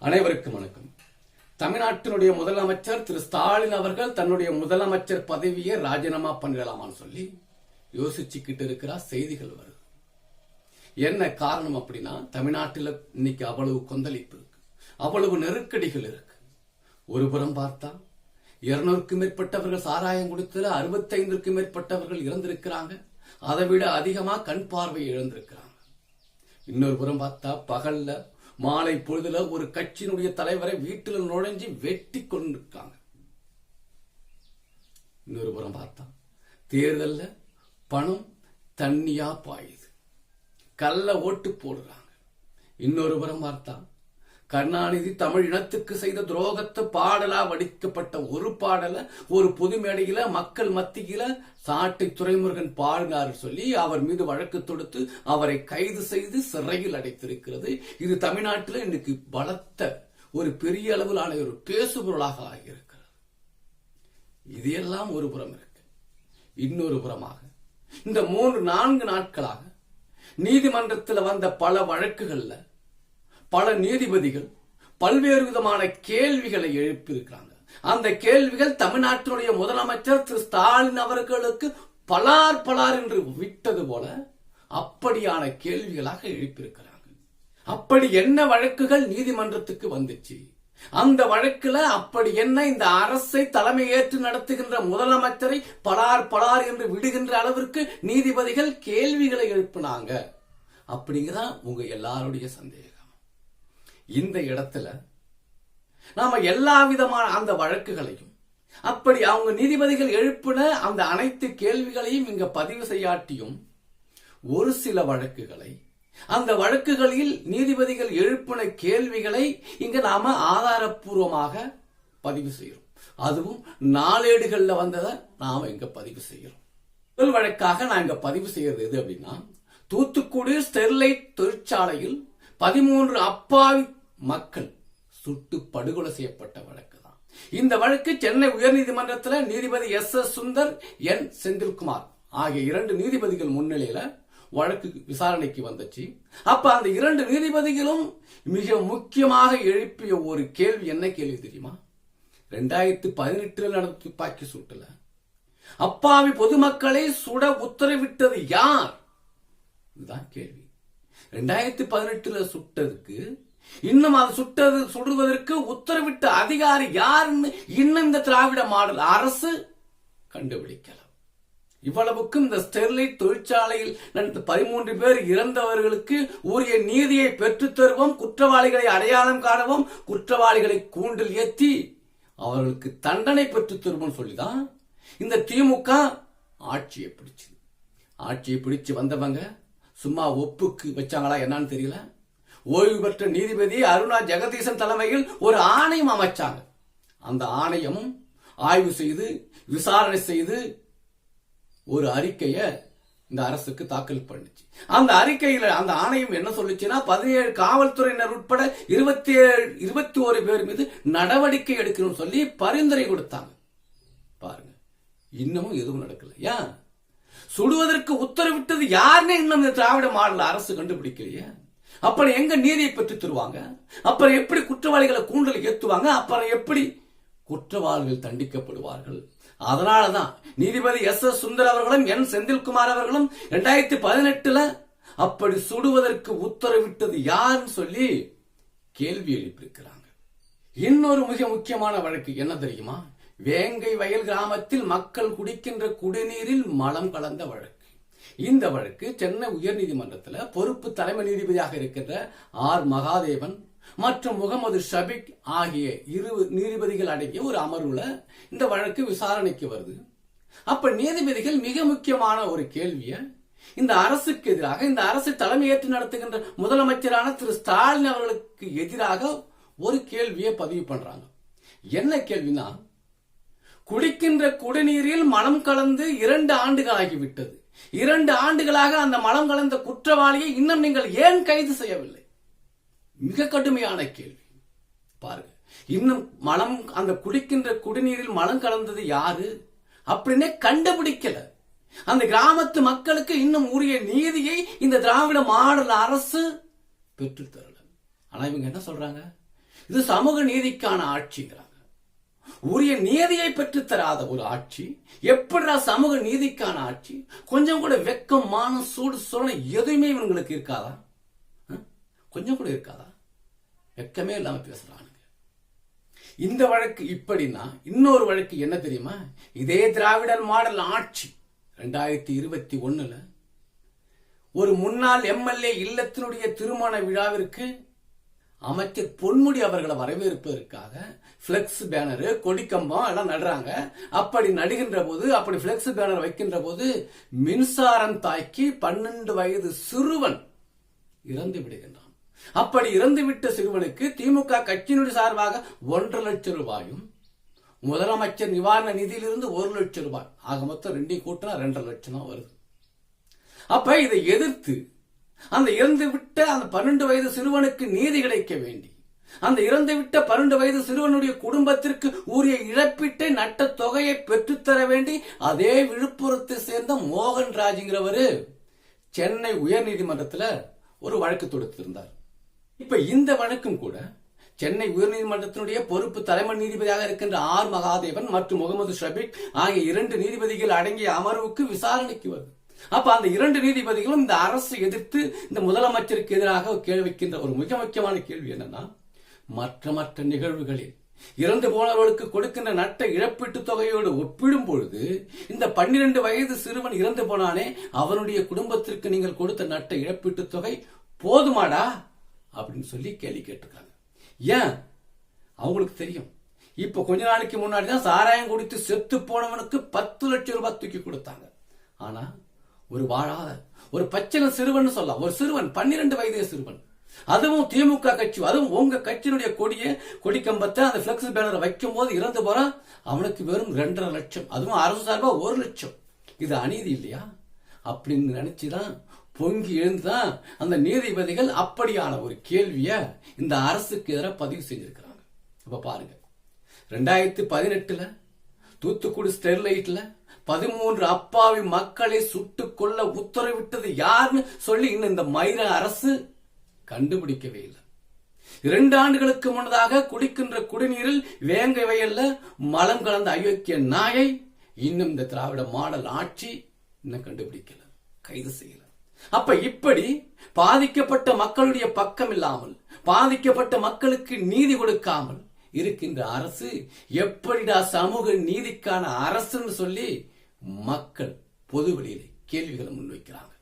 அனைவருக்கும் வணக்கம். தமிழ்நாட்டினுடைய முதலமைச்சர் திரு ஸ்டாலின் அவர்கள் தன்னுடைய முதலமைச்சர் பதவியை ராஜினாமா பண்ணிடலாமான்னு சொல்லி யோசிச்சுக்கிட்டு இருக்கிற செய்திகள் வருது. என்ன காரணம் அப்படின்னா தமிழ்நாட்டில் இன்னைக்கு அவ்வளவு கொந்தளிப்பு இருக்கு. அவ்வளவு நெருக்கடிகள் இருக்கு. ஒருபுறம் பார்த்தா இருநூறுக்கும் மேற்பட்டவர்கள் சாராயம் கொடுத்துல அறுபத்தைந்திற்கும் மேற்பட்டவர்கள் இறந்திருக்கிறாங்க. அதை விட அதிகமா கண் பார்வை இழந்திருக்கிறாங்க. இன்னொரு புறம் பார்த்தா பகல்ல மாலை பொழுதுல ஒரு கட்சியினுடைய தலைவரை வீட்டில் நுழைஞ்சு வெட்டி கொண்டிருக்காங்க. இன்னொரு புறம் பார்த்தா தேர்தல்ல பணம் தண்ணியா பாயுது. கள்ள ஓட்டு போடுறாங்க. இன்னொரு புறம் பார்த்தா கருணாநிதி தமிழ் இனத்துக்கு செய்த துரோகத்தை பாடலா வடிக்கப்பட்ட ஒரு பாடல ஒரு பொது மேடையில மக்கள் மத்தியில சாட்டை துறைமுருகன் பாடினார் சொல்லி அவர் மீது வழக்கு தொடுத்து அவரை கைது செய்து சிறையில் அடைத்திருக்கிறது. இது தமிழ்நாட்டில் இன்னைக்கு பலத்த ஒரு பெரிய அளவிலான ஒரு பேசுபொருளாக ஆகியிருக்கிறது. இது எல்லாம் ஒரு புறம் இருக்கு. இன்னொரு புறமாக இந்த மூன்று நான்கு நாட்களாக நீதிமன்றத்தில் வந்த பல வழக்குகள்ல பல நீதிபதிகள் பல்வேறு விதமான கேள்விகளை எழுப்பியிருக்கிறாங்க. அந்த கேள்விகள் தமிழ்நாட்டினுடைய முதலமைச்சர் திரு ஸ்டாலின் அவர்களுக்கு பலார் பலார் என்று விட்டது போல அப்படியான கேள்விகளாக எழுப்பியிருக்கிறாங்க. அப்படி என்ன வழக்குகள் நீதிமன்றத்துக்கு வந்துச்சு? அந்த வழக்குல அப்படி என்ன இந்த அரசை தலைமையேற்று நடத்துகின்ற முதலமைச்சரை பலார் பலார் என்று விடுகின்ற அளவிற்கு நீதிபதிகள் கேள்விகளை எழுப்பினாங்க? அப்படிங்கிறதான் உங்க எல்லாருடைய சந்தேகம். இந்த இடத்துல நாம எல்லா விதமான அந்த வழக்குகளையும் அப்படி அவங்க நீதிபதிகள் எழுப்பின அந்த அனைத்து கேள்விகளையும் இங்க பதிவு செய்யாட்டியும் ஒரு சில வழக்குகளை அந்த வழக்குகளில் நீதிபதிகள் எழுப்பின கேள்விகளை இங்க நாம ஆதாரப்பூர்வமாக பதிவு செய்யறோம் அதுவும் நாளேடுகள்ல வந்ததை நாம இங்க பதிவு செய்யறோம் முதல் வழக்காக நான் இங்க பதிவு செய்யறது எது அப்படின்னா தூத்துக்குடி ஸ்டெர்லைட் தொழிற்சாலையில் பதிமூன்று அப்பாவி மக்கள் சுட்டு படுகொலை செய்யப்பட்ட வழக்கு தான். இந்த வழக்கு சென்னை உயர்நீதிமன்றத்தில் நீதிபதி S S Sundar N Senthilkumar ஆகிய இரண்டு நீதிபதிகள் முன்னிலையில வழக்கு விசாரணைக்கு வந்துச்சு. அப்ப அந்த இரண்டு நீதிபதிகளும் மிக முக்கியமாக எழுப்பிய ஒரு கேள்வி என்ன கேள்வி தெரியுமா? ரெண்டாயிரத்தி பதினெட்டுல நடந்த துப்பாக்கி சூட்டுல அப்பாவி பொதுமக்களை சுட உத்தரவிட்டது யார்? இதுதான் கேள்வி. ரெண்டாயிரத்தி பதினெட்டுல சுட்டதுக்கு இன்னும் அது சுட்டது சுடுவதற்கு உத்தரவிட்ட அதிகாரி யாருன்னு இன்னும் இந்த திராவிட மாடல் அரசு கண்டுபிடிக்கலாம். இவ்வளவுக்கும் இந்த ஸ்டெர்லைட் தொழிற்சாலையில் நடந்த பதிமூன்று பேர் இறந்தவர்களுக்கு உரிய நீதியை பெற்றுத் தருவோம் குற்றவாளிகளை அடையாளம் காணவும் குற்றவாளிகளை கூண்டில் ஏற்றி அவர்களுக்கு தண்டனை பெற்றுத் தருவோம் சொல்லிதான் இந்த திமுக ஆட்சியை பிடிச்சு ஆட்சியை பிடிச்சு வந்தவங்க சும்மா ஒப்புக்கு வச்சாங்களா என்னன்னு தெரியல. ஓய்வு பெற்ற நீதிபதி அருணா ஜெகதீசன் தலைமையில் ஒரு ஆணையம் அமைச்சாங்க. அந்த ஆணையம் ஆய்வு செய்து விசாரணை செய்து ஒரு அறிக்கையை இந்த அரசுக்கு தாக்கல் பண்ணுச்சு. அந்த அறிக்கையில அந்த ஆணையம் என்ன சொல்லுச்சுன்னா பதினேழு காவல்துறையினர் உட்பட இருபத்தி ஏழு இருபத்தி ஓரு பேர் மீது நடவடிக்கை எடுக்கணும்னு சொல்லி பரிந்துரை கொடுத்தாங்க. பாருங்க இன்னமும் எதுவும் நடக்கல ஏன்? சுடுவதற்கு உத்தரவிட்டது யாருன்னு இன்னும் இந்த திராவிட மாடல் அரசு கண்டுபிடிக்கலையே. அப்புறம் எங்க நீதியை பெற்று தருவாங்க? அப்புறம் எப்படி குற்றவாளிகளை கூண்டல் ஏத்துவாங்க? அப்புறம் எப்படி குற்றவாளிகள் தண்டிக்கப்படுவார்கள்? அதனாலதான் நீதிபதி எஸ் எஸ் சுந்தர் அவர்களும் என் செந்தில்குமார் அவர்களும் இரண்டாயிரத்தி பதினெட்டுல அப்படி சுடுவதற்கு உத்தரவிட்டது யாருன்னு சொல்லி கேள்வி எழுப்பியிருக்கிறாங்க. இன்னொரு மிக முக்கியமான வழக்கு என்ன தெரியுமா? வேங்கை வயல் கிராமத்தில் மக்கள் குடிக்கின்ற குடிநீரில் மலம் கலந்த வழக்கு. இந்த வழக்கு சென்னை உயர்நீதிமன்றத்தில் பொறுப்பு தலைமை நீதிபதியாக இருக்கின்ற ஆர். மகாதேவன் மற்றும் முகமது ஷபிக் ஆகிய இரு நீதிபதிகள் அடங்கிய ஒரு அமர்வுல இந்த வழக்கு விசாரணைக்கு வருது. அப்ப நீதிபதிகள் மிக முக்கியமான ஒரு கேள்விய இந்த அரசுக்கு எதிராக இந்த அரசு தலைமையேற்று நடத்துகின்ற முதலமைச்சரான திரு. ஸ்டாலின் அவர்களுக்கு எதிராக ஒரு கேள்வியை பதிவு பண்றாங்க. என்ன கேள்வினா குடிக்கின்ற குடிநீரில் மனம் கலந்து இரண்டு ஆண்டுகள் ஆகிவிட்டது. இரண்டு ஆண்டுகளாக அந்த மலம் கலந்த குற்றவாளியை இன்னும் நீங்கள் ஏன் கைது செய்யவில்லை? மிக கடுமையான கேள்வி. பாருங்க இன்னும் மலம் அந்த குடிக்கின்ற குடிநீரில் மலம் கலந்தது யாரு? அப்படின்னே கண்டுபிடிக்கல. அந்த கிராமத்து மக்களுக்கு இன்னும் உரிய நீதியை இந்த திராவிட மாடல் அரசு பெற்றுத்தரல. ஆனா இவங்க என்ன சொல்றாங்க? இது சமூக நீதிக்கான ஆட்சிங்கிறாங்க. உரிய நீதியை பெற்று தராத ஒரு ஆட்சி எப்படிடா சமூக நீதிக்கான ஆட்சி கொஞ்சம் கூட வெக்கம் மானம் சூடு சுரணை எதுவுமே இவங்களுக்கு இருக்காதா? கொஞ்சம் கூட இருக்காதா? வெக்கமே இல்லாம பேசுறானுங்க. இந்த வழக்கு இப்படின்னா இன்னொரு வழக்கு என்ன தெரியுமா? இதே திராவிடர் மாடல் ஆட்சி ரெண்டாயிரத்தி இருபத்தி ஒண்ணுல. ஒரு முன்னாள் எம்எல்ஏ இல்லத்தினுடைய திருமண விழாவிற்கு அமைச்சர் பொன்முடி அவர்களை வரவேற்பதற்காக பிளெக்ஸ் பேனரு கொடிக்கம்பம் எல்லாம் நடுறாங்க. அப்படி நடுகின்ற போது அப்படி பிளெக்ஸ் பேனர் வைக்கின்ற போது மின்சாரம் தாக்கி பன்னெண்டு வயது சிறுவன் இறந்து விடுகின்றான். அப்படி இறந்துவிட்ட சிறுவனுக்கு திமுக கட்சியினுடைய சார்பாக ஒன்றரை லட்சம் ரூபாயும் முதலமைச்சர் நிவாரண நிதியிலிருந்து ஒரு லட்சம் ரூபாய். ஆக மொத்தம் ரெண்டையும் கூட்டினா ரெண்டரை லட்சம் தான் வருது. அப்ப இதை எதிர்த்து அந்த இறந்து விட்ட அந்த பன்னெண்டு வயது சிறுவனுக்கு நீதி கிடைக்க வேண்டி. அந்த இறந்து விட்ட பன்னெண்டு வயது சிறுவனுடைய குடும்பத்திற்கு உரிய இழப்பீட்டை நட்ட தொகையை பெற்றுத்தர வேண்டி அதே விழுப்புரத்தை சேர்ந்த மோகன் ராஜுங்கிறவர் சென்னை உயர்நீதிமன்றத்தில் ஒரு வழக்கு தொடுத்திருந்தார். இப்ப இந்த வழக்கும் கூட சென்னை உயர்நீதிமன்றத்தினுடைய பொறுப்பு தலைமை நீதிபதியாக இருக்கின்ற ஆர் மகாதேவன் மற்றும் முகமது ஷபீக் ஆகிய இரண்டு நீதிபதிகள் அடங்கிய அமர்வுக்கு விசாரணைக்கு வருது. அப்ப அந்த இரண்டு நீதிபதிகளும் இந்த அரசு எதிர்த்து இந்த முதலமைச்சருக்கு எதிராக கேள்வி வைக்கின்ற ஒரு மிக முக்கியமான கேள்வி என்னன்னா மற்ற மற்ற நிகழ்வுகளில் இறந்து போனவர்களுக்கு கொடுக்கின்ற நட்ட இழப்பீட்டு தொகையோடு ஒப்பிடும் பொழுது இந்த பன்னிரண்டு வயது சிறுவன் இறந்து போனானே அவனுடைய குடும்பத்திற்கு நீங்கள் கொடுத்த நட்ட இழப்பீட்டு தொகை போதுமாடா? அப்படின்னு சொல்லி கேள்வி கேட்டிருக்காங்க. ஏன்? அவங்களுக்கு தெரியும். இப்ப கொஞ்ச நாளைக்கு முன்னாடி தான் சாராயம் குடித்து செத்து போனவனுக்கு பத்து லட்சம் ரூபாய் தூக்கி கொடுத்தாங்க. ஆனா ஒரு வாழாத ஒரு பச்சள சிறுவன் சொல்லலாம். ஒரு சிறுவன் பன்னிரண்டு வயதே சிறுவன். அதுவும் திமுக கட்சி அதுவும் உங்க கட்சியினுடைய கொடியை கொடி கம்பத்தை அந்த பிளெக்ஸ் பேனரை வைக்கும் போது இறந்து போறான் அவனுக்கு வெறும் ரெண்டரை லட்சம். அதுவும் அரசு சார்பா ஒரு லட்சம். இது அநீதி இல்லையா? அப்படின்னு நினைச்சுதான் பொங்கி எழுந்துதான் அந்த நீதிபதிகள் அப்படியான ஒரு கேள்விய இந்த அரசுக்கு எதிராக பதிவு செஞ்சிருக்கிறாங்க. இப்ப பாருங்க. ரெண்டாயிரத்தி பதினெட்டுல தூத்துக்குடி ஸ்டெர்லைட்ல பதிமூன்று அப்பாவி மக்களை சுட்டுக் கொள்ள உத்தரவிட்டது யாருன்னு சொல்லி இன்னும் இந்த மயிர அரசு கண்டுபிடிக்கவே இல்லை. இரண்டு ஆண்டுகளுக்கு முன்னதாக குடிக்கின்ற குடிநீரில் வேங்க வயல்ல மலம் கலந்த அயோக்கிய நாயை இன்னும் இந்த திராவிட மாடல் ஆட்சி இன்னும் கண்டுபிடிக்கல கைது செய்யல. அப்ப இப்படி பாதிக்கப்பட்ட மக்களுடைய பக்கம் இல்லாமல் பாதிக்கப்பட்ட மக்களுக்கு நீதி கொடுக்காமல் இருக்கின்ற அரசு எப்படிடா சமூக நீதிக்கான அரசுன்னு சொல்லி மக்கள் பொது வெளியிலே கேள்விகளை முன்வைக்கிறாங்க